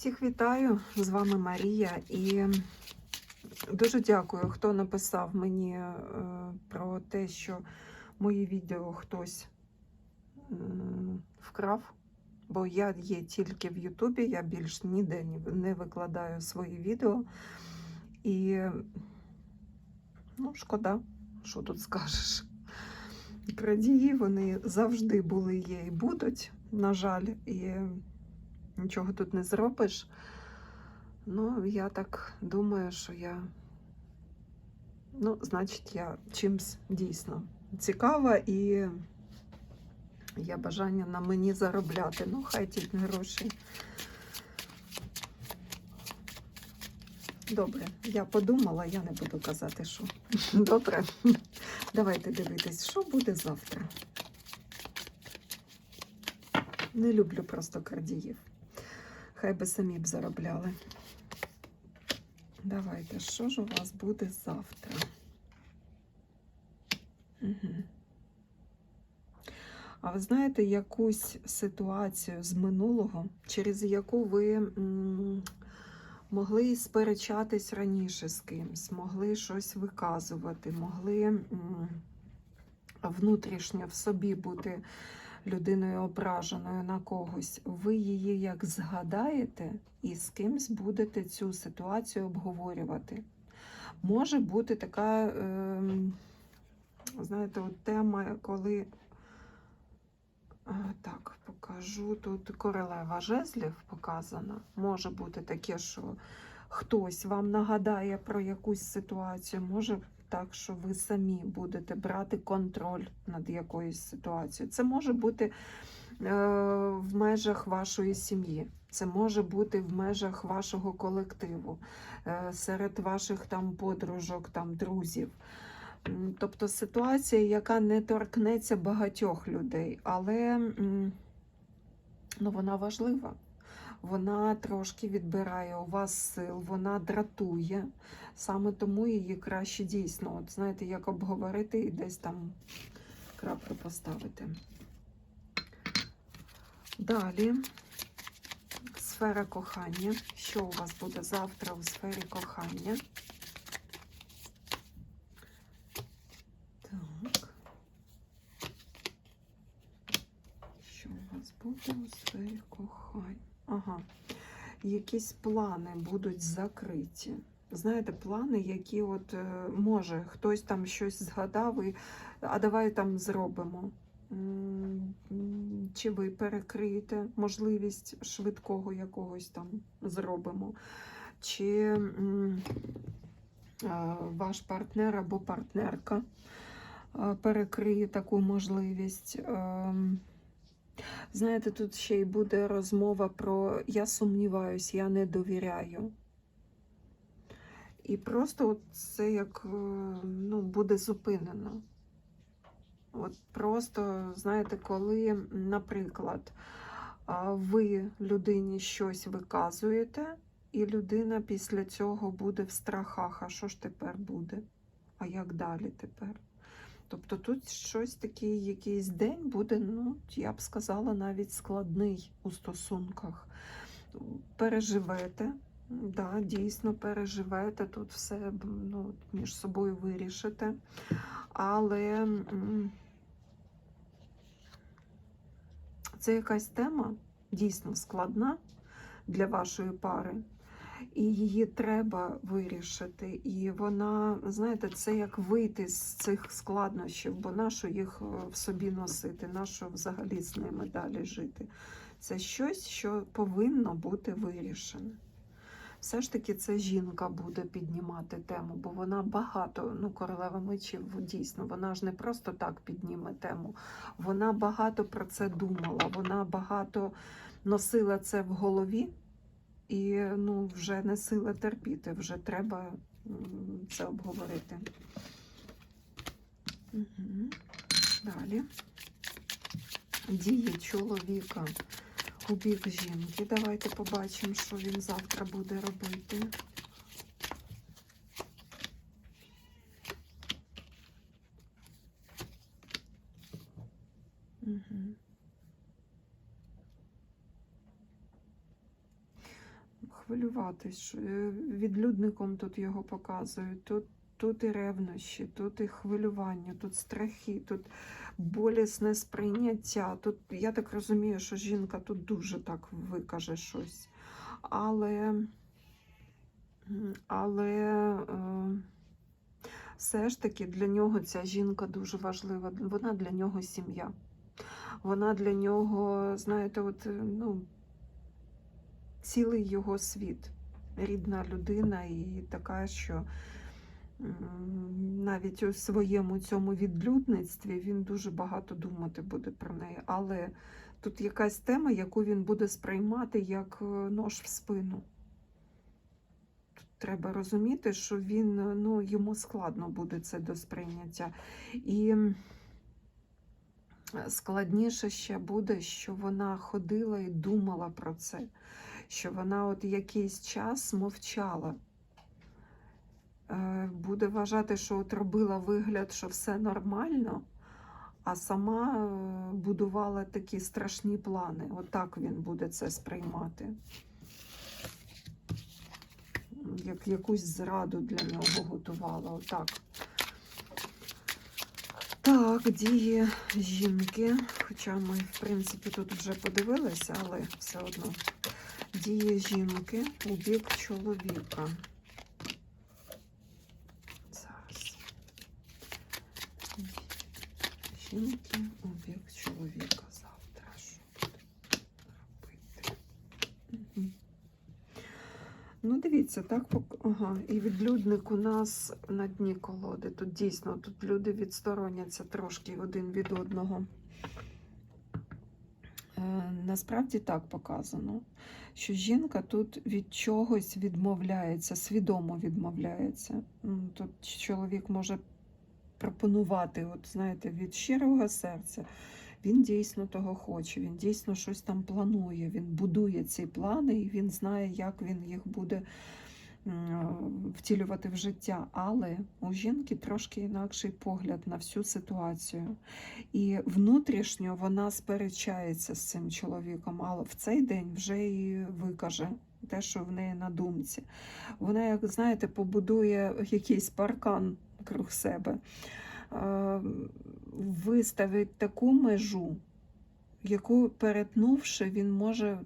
Всіх вітаю! З вами Марія і дуже дякую, хто написав мені е, про те, що мої відео хтось вкрав. Бо я є тільки в Ютубі, я більш ніде не викладаю свої відео. І ну, шкода, що тут скажеш. Крадії вони завжди були, є і будуть, на жаль, і нічого тут не зробиш. Ну, я так думаю, що я, ну, значить, я чимсь дійсно цікава і є бажання на мені заробляти. Ну, хай ті гроші. Добре, я подумала, я не буду казати, що. Добре. Давайте дивитись, що буде завтра. Не люблю просто крадіїв. Хай би самі б заробляли. Давайте, що ж у вас буде завтра? Угу. А ви знаєте якусь ситуацію з минулого, через яку ви м, могли сперечатись раніше з кимсь, могли щось виказувати, могли м, внутрішньо в собі бути людиною ображеною на когось, ви її як згадаєте і з кимсь будете цю ситуацію обговорювати. Може бути така, е, знаєте, от тема, коли е, так, покажу тут королева жезлів показана. Може бути таке, що хтось вам нагадає про якусь ситуацію, може так, що ви самі будете брати контроль над якоюсь ситуацією. Це може бути е, в межах вашої сім'ї, це може бути в межах вашого колективу, е, серед ваших там подружок, там друзів. Тобто ситуація, яка не торкнеться багатьох людей, але ну, вона важлива. Вона трошки відбирає у вас сил, вона дратує. Саме тому її краще дійсно, от знаєте, як обговорити і десь там крапку поставити. Далі сфера кохання. Що у вас буде завтра у сфері кохання? Так. Що у вас буде у сфері кохання? Ага. Якісь плани будуть закриті. Знаєте, плани, які от е, може хтось там щось згадав, і а давай там зробимо. Чи ви перекриєте можливість швидкого якогось там зробимо? Чи ваш партнер або партнерка перекриє таку можливість? Знаєте, тут ще й буде розмова про я сумніваюсь, я не довіряю. І просто це як е, ну, буде зупинено. От просто, знаєте, коли, наприклад, ви людині щось виказуєте, і людина після цього буде в страхах, а що ж тепер буде? А як далі тепер? Тобто тут щось такий якийсь день буде, ну, я б сказала, навіть складний у стосунках. Переживете, да, дійсно переживете, тут все ну, між собою вирішите. Але це якась тема дійсно складна для вашої пари. І її треба вирішити. І вона, знаєте, це як вийти з цих складнощів, бо нащо їх е, в собі носити, нащо взагалі з ними далі жити. Це щось, що повинно бути вирішене. Все ж таки, це жінка буде піднімати тему, бо вона багато, ну, королева мечів, дійсно, вона ж не просто так підніме тему. Вона багато про це думала, вона багато носила це в голові. І ну, вже не сила терпіти, вже треба це обговорити. Угу. Далі. Дії чоловіка у бік жінки. Давайте побачимо, що він завтра буде робити. Угу. Хвилюватись. е, Відлюдником тут його показують. Тут, тут і ревнощі, тут і хвилювання, тут страхи, тут болісне сприйняття. Тут, я так розумію, що жінка тут дуже так викаже щось. Але, але е, все ж таки для нього ця жінка дуже важлива. Вона для нього сім'я. Вона для нього, знаєте, от, е, ну, цілий його світ. Рідна людина і така, що навіть у своєму цьому відлюдництві він дуже багато думати буде про неї. Але тут якась тема, яку він буде сприймати як е, нож в спину. Тут треба розуміти, що він, е, ну, йому складно буде це до сприйняття. І складніше ще буде, що вона ходила і думала про це, що вона от якийсь час мовчала. Е, Буде вважати, що от робила вигляд, що все нормально, а сама е, будувала такі страшні плани. Отак він буде це сприймати. Як якусь зраду для нього готувала. Отак. Так, дії жінки. Хоча ми, в принципі, тут вже подивилися, але все одно. Дії жінки у бік чоловіка. Зараз. Жінки у бік чоловіка завтра. Що буде робити? Мгм. Ну, дивіться, так ага. І відлюдник у нас на дні колоди. Тут дійсно тут люди відстороняться трошки один від одного. Е, Насправді так показано, що жінка тут від чогось відмовляється, свідомо відмовляється. Тут чоловік може пропонувати, от знаєте, від щирого серця. Він дійсно того хоче, він дійсно щось там планує, він будує ці плани і він знає, як він їх буде втілювати в життя. Але у жінки трошки інакший погляд на всю ситуацію. І внутрішньо вона сперечається з цим чоловіком, але в цей день вже і викаже те, що в неї на думці. Вона, як знаєте, побудує якийсь паркан круг себе, е, виставить таку межу, яку перетнувши, він може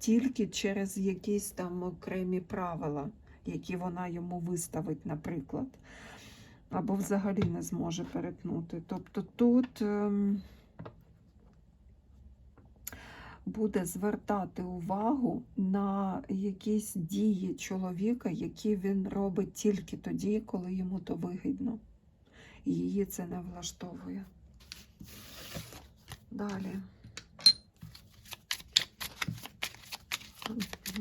тільки через якісь там окремі правила, які вона йому виставить, наприклад, або взагалі не зможе перетнути. Тобто тут ем, буде звертати увагу на якісь дії чоловіка, які він робить тільки тоді, коли йому то вигідно. Її це не влаштовує. Далі.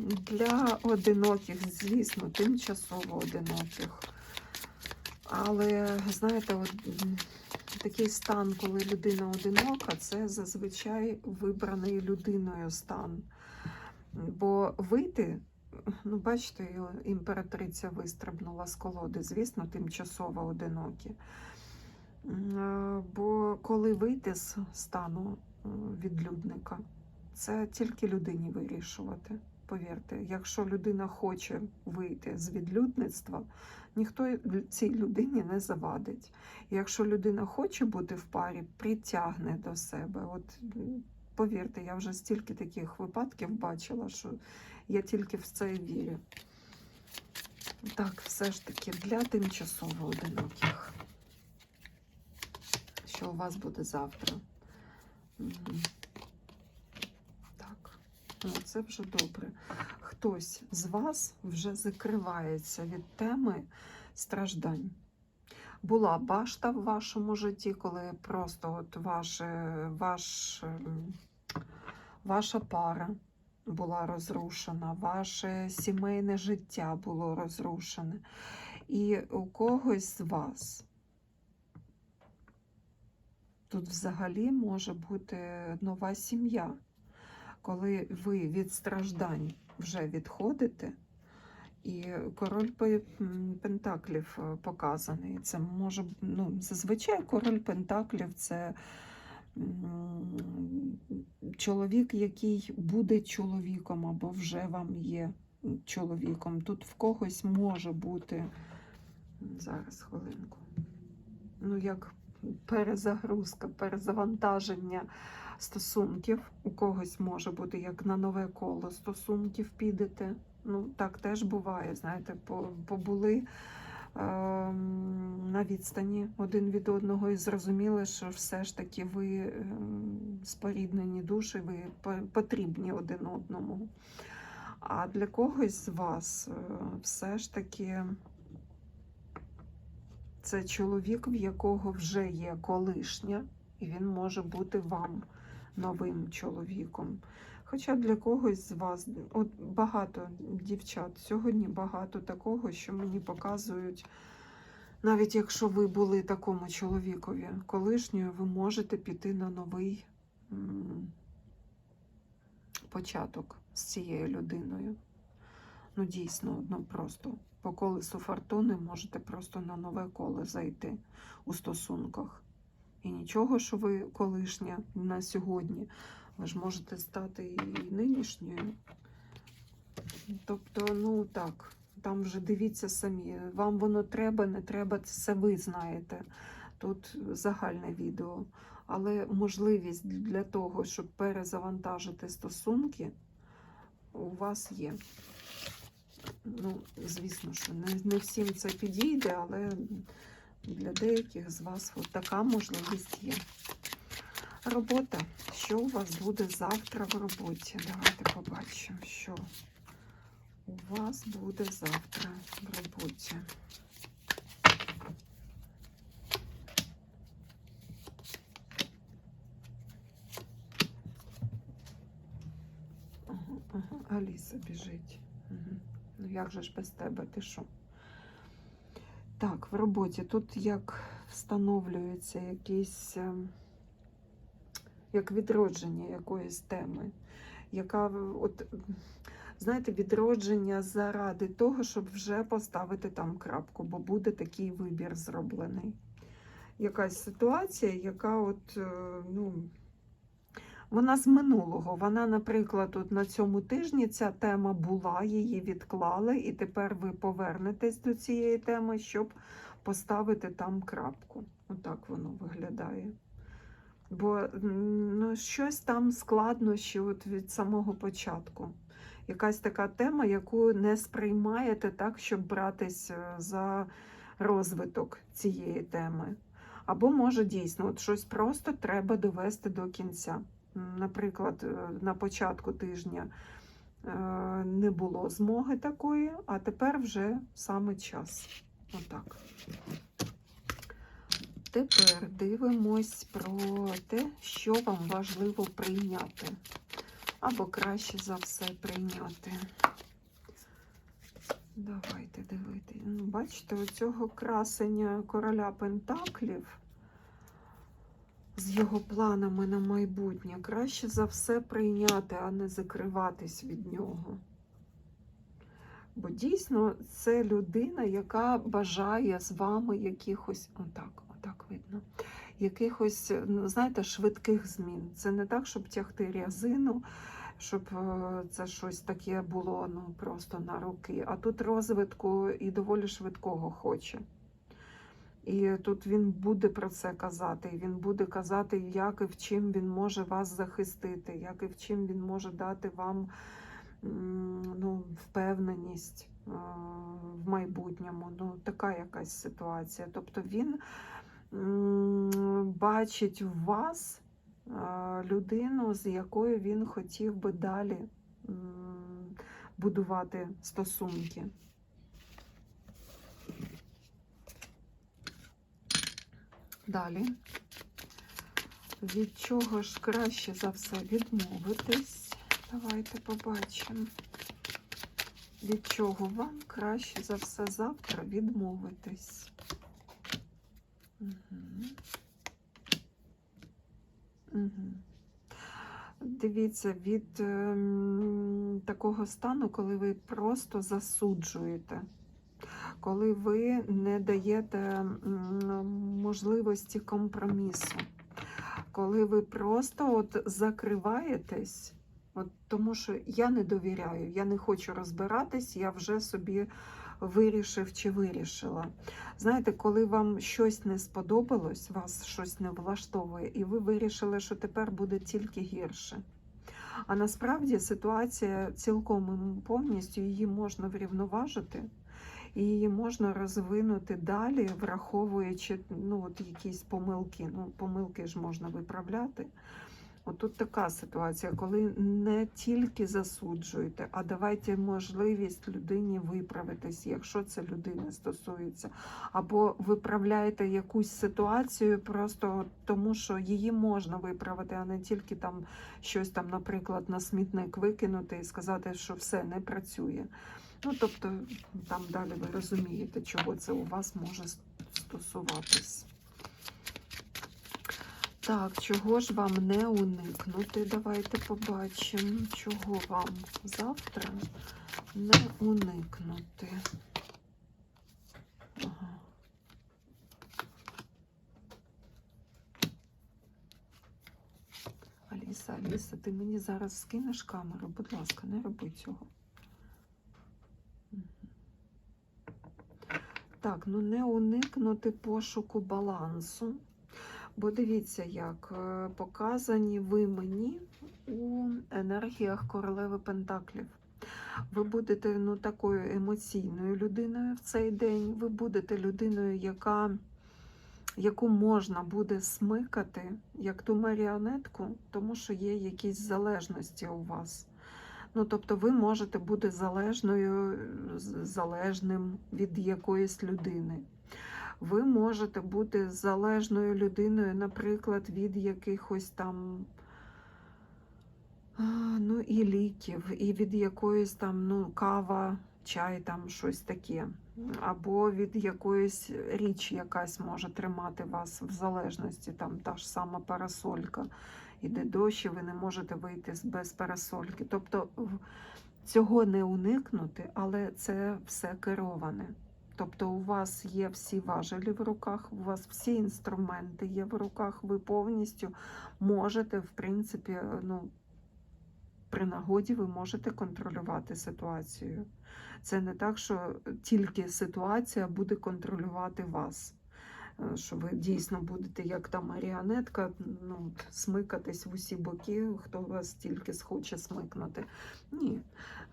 Для одиноких, звісно, тимчасово одиноких. Але, знаєте, от, такий стан, коли людина одинока, це зазвичай вибраний людиною стан. Бо вийти, ну, бачите, імператриця вистрибнула з колоди, звісно, тимчасово одинокі. Бо коли вийти з стану відлюдника, це тільки людині вирішувати. Повірте, якщо людина хоче вийти з відлюдництва, ніхто цій людині не завадить. Якщо людина хоче бути в парі, притягне до себе. От повірте, я вже стільки таких випадків бачила, що я тільки в це вірю. Так, все ж таки для тимчасово одиноких. Що у вас буде завтра? Ну, це вже добре. Хтось з вас вже закривається від теми страждань. Була башта в вашому житті, коли просто от ваше, ваш, ем, ваша пара була розрушена, ваше сімейне життя було розрушене. І у когось з вас тут взагалі може бути нова сім'я, коли ви від страждань вже відходите. І король Пентаклів е, показаний. Це може ну, зазвичай король Пентаклів це чоловік, який буде чоловіком або вже вам є чоловіком. Тут в когось може бути зараз хвилинку. Ну, як перезагрузка, перезавантаження стосунків. У когось може бути як на нове коло стосунків підете. Ну, так теж буває. Знаєте, побули ем, на відстані один від одного і зрозуміли, що все ж таки ви ем, споріднені душі, ви потрібні один одному. А для когось з вас е, все ж таки це чоловік, в якого вже є колишня, і він може бути вам новим чоловіком. Хоча для когось з вас, от багато дівчат, сьогодні багато такого, що мені показують, навіть якщо ви були такому чоловікові колишньою, ви можете піти на новий початок з цією людиною. Ну, дійсно, ну просто по колесу фортуни можете просто на нове коло зайти у стосунках. І нічого, що ви колишня на сьогодні, ви ж можете стати і нинішньою. Тобто, ну так, там вже дивіться самі. Вам воно треба, не треба, це ви знаєте. Тут загальне відео. Але можливість для того, щоб перезавантажити стосунки, у вас є. Ну, звісно, що не, не всім це підійде, але для деяких з вас от така можливість є. Робота. Що у вас буде завтра в роботі? Давайте побачимо, що у вас буде завтра в роботі. Аліса біжить. Угу. Ну як же ж без тебе? Ти що? Так, в роботі тут як встановлюється якийсь ем, як відродження якоїсь теми, яка от, знаєте, відродження заради того, щоб вже поставити там крапку, бо буде такий вибір зроблений. Якась ситуація, яка от, е, ну, вона з минулого. Вона, наприклад, от на цьому тижні ця тема була, її відклали, і тепер ви повернетесь до цієї теми, щоб поставити там крапку. Отак воно виглядає. Бо ну, щось там складно ще от від самого початку. Якась така тема, яку не сприймаєте так, щоб братись е, за розвиток цієї теми. Або може дійсно от щось просто треба довести до кінця. Наприклад, е, на початку тижня е, не було змоги такої, а тепер вже саме час. Отак. Тепер дивимось про те, що вам важливо прийняти. Або краще за все прийняти. Давайте дивити. Ну, Бачите, у цього красення короля Пентаклів з його планами на майбутнє краще за все прийняти, а не закриватись від нього. Бо дійсно це людина, яка бажає з вами якихось, отак, отак видно, якихось, ну, знаєте, швидких змін. Це не так, щоб тягти рязину, щоб е, це щось таке було ну, просто на руки. А тут розвитку і доволі швидкого хоче. І тут він буде про це казати. Він буде казати, як і в чим він може вас захистити, як і в чим він може дати вам ну, впевненість в майбутньому. Ну, така якась ситуація. Тобто він бачить в вас людину, з якою він хотів би далі будувати стосунки. Далі. Від чого ж краще за все відмовитись? Давайте побачимо. Від чого вам краще за все завтра відмовитись? Угу. Угу. Дивіться, від ем, такого стану, коли ви просто засуджуєте, коли ви не даєте можливості компромісу, коли ви просто от закриваєтесь От тому що я не довіряю, я не хочу розбиратись, я вже собі вирішив чи вирішила. Знаєте, коли вам щось не сподобалось, вас щось не влаштовує, і ви вирішили, що тепер буде тільки гірше. А насправді ситуація цілком повністю її можна врівноважити, і її можна розвинути далі, враховуючи ну, от якісь помилки. Ну, помилки ж можна виправляти. От тут така ситуація, коли не тільки засуджуєте, а давайте можливість людині виправитись, якщо це людини стосується, або виправляєте якусь ситуацію просто тому, що її можна виправити, а не тільки там щось там, наприклад, на смітник викинути і сказати, що все не працює. Ну, тобто, там далі ви розумієте, чого це у вас може стосуватись. Так, чого ж вам не уникнути? Давайте побачимо, чого вам завтра не уникнути. Ага. Аліса, Аліса, ти мені зараз скинеш камеру, будь ласка, не роби цього. Так, ну не уникнути пошуку балансу. Бо дивіться, як е, показані ви мені у енергіях королеви Пентаклів. Ви будете ну, такою емоційною людиною в цей день. Ви будете людиною, яка, яку можна буде смикати, як ту маріонетку, тому що є якісь залежності у вас. Ну, тобто ви можете бути залежною, залежним від якоїсь людини. Ви можете бути залежною людиною, наприклад, від якихось там ну, і ліків, і від якоїсь там ну, кава, чай, там щось таке. Або від якоїсь річ якась може тримати вас в залежності, там та ж сама парасолька. Іде дощ, і ви не можете вийти без парасольки. Тобто цього не уникнути, але це все кероване. Тобто у вас є всі важелі в руках, у вас всі інструменти є в руках, ви повністю можете, в принципі, ну, при нагоді ви можете контролювати ситуацію. Це не так, що тільки ситуація буде контролювати вас. Е, Що ви дійсно будете, як та маріонетка, ну, смикатись в усі боки, хто вас тільки схоче смикнути. Ні.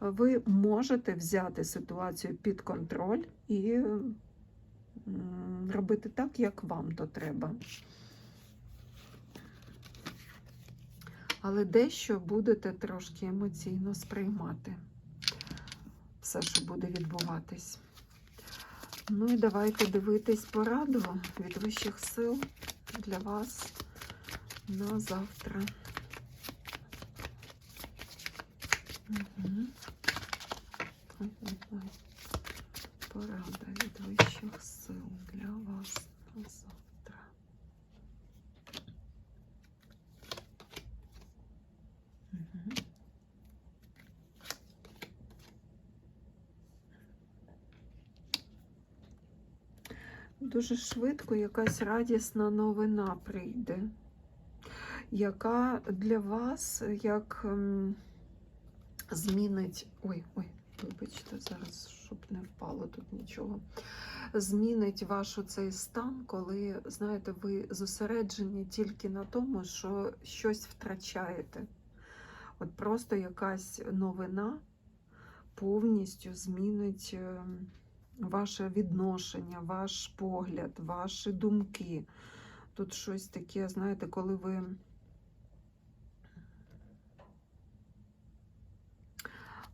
Ви можете взяти ситуацію під контроль і робити так, як вам то треба. Але дещо будете трошки емоційно сприймати все, що буде відбуватись. Ну і давайте дивитись пораду від вищих сил для вас на завтра. Угу. Порада від вищих сил для вас на завтра. Угу. Дуже швидко якась радісна новина прийде, яка для вас як ем, змінить. Ой, ой, вибачте, зараз, щоб не впало тут нічого. Змінить ваш цей стан, коли, знаєте, ви зосереджені тільки на тому, що щось втрачаєте. От просто якась новина повністю змінить. Ваше відношення, ваш погляд, ваші думки. Тут щось таке, знаєте, коли ви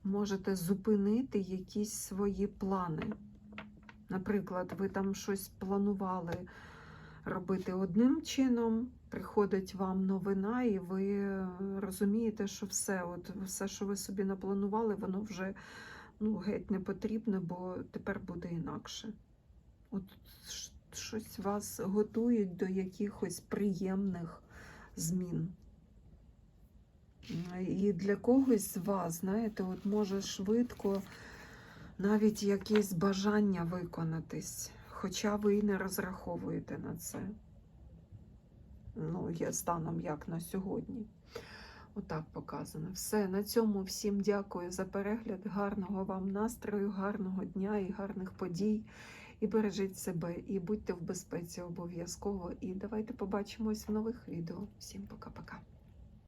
можете зупинити якісь свої плани. Наприклад, ви там щось планували робити одним чином, приходить вам новина, і ви розумієте, що все, от все, що ви собі напланували, воно вже ну, геть не потрібне, бо тепер буде інакше. От щось вас готують до якихось приємних змін. І для когось з вас, знаєте, от може швидко навіть якесь бажання виконатись, хоча ви і не розраховуєте на це. Ну, є станом як на сьогодні. Отак показано. Все, на цьому всім дякую за перегляд. Гарного вам настрою, гарного дня і гарних подій. І бережіть себе, і будьте в безпеці обов'язково. І давайте побачимось в нових відео. Всім пока-пока.